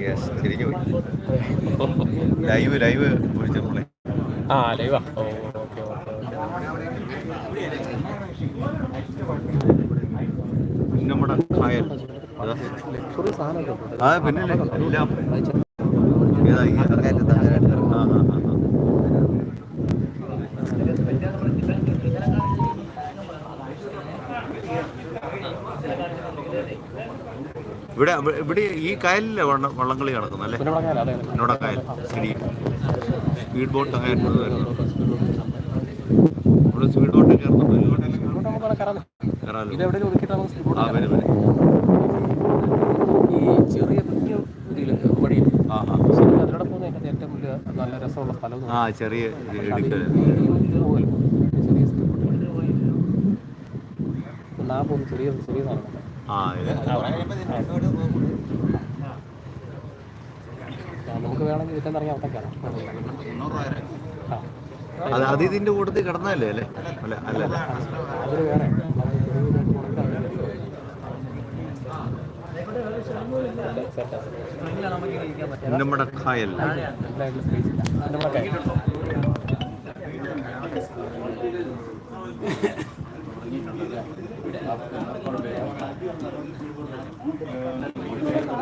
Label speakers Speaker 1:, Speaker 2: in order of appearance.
Speaker 1: Yes തിരിഞ്ഞു പോയി live live വിളിച്ചു നമ്മളെ
Speaker 2: ആ. ലൈവാ ഓ ഓക്കെ ഓക്കെ
Speaker 1: നമ്മുടെ കായൽ ആ പിന്നെ എല്ലാം. ഏതാ ഈ ആ, ആ, ആ, ആ. ഇവിടെ ഇവിടെ ഈ കായലിലെ വള്ളം വള്ളംകളി നടക്കുന്നത് അല്ലേ? എന്നോട കായൽ ശരി സ്പീഡ് ബോട്ട് അങ്ങനെ ഇവിടെ സ്പീഡ് ബോട്ട് ആ
Speaker 2: ചെറിയ
Speaker 1: ആ ആ.
Speaker 2: പോകുന്ന
Speaker 1: ചെറിയ
Speaker 2: ചെറിയ സാധനം
Speaker 1: ആ
Speaker 2: നമുക്ക് വേണമെങ്കിൽ ഇതിൽ ഇറങ്ങി അവിടെ കയറാം ആ
Speaker 1: അത് ഇതിന്റെ കൂട്ടത്തിൽ കിടന്നല്ലേ അല്ലേ അല്ല അല്ല
Speaker 2: അതൊരു വേറെ
Speaker 1: നമ്മുടെ കായൽ நன்றி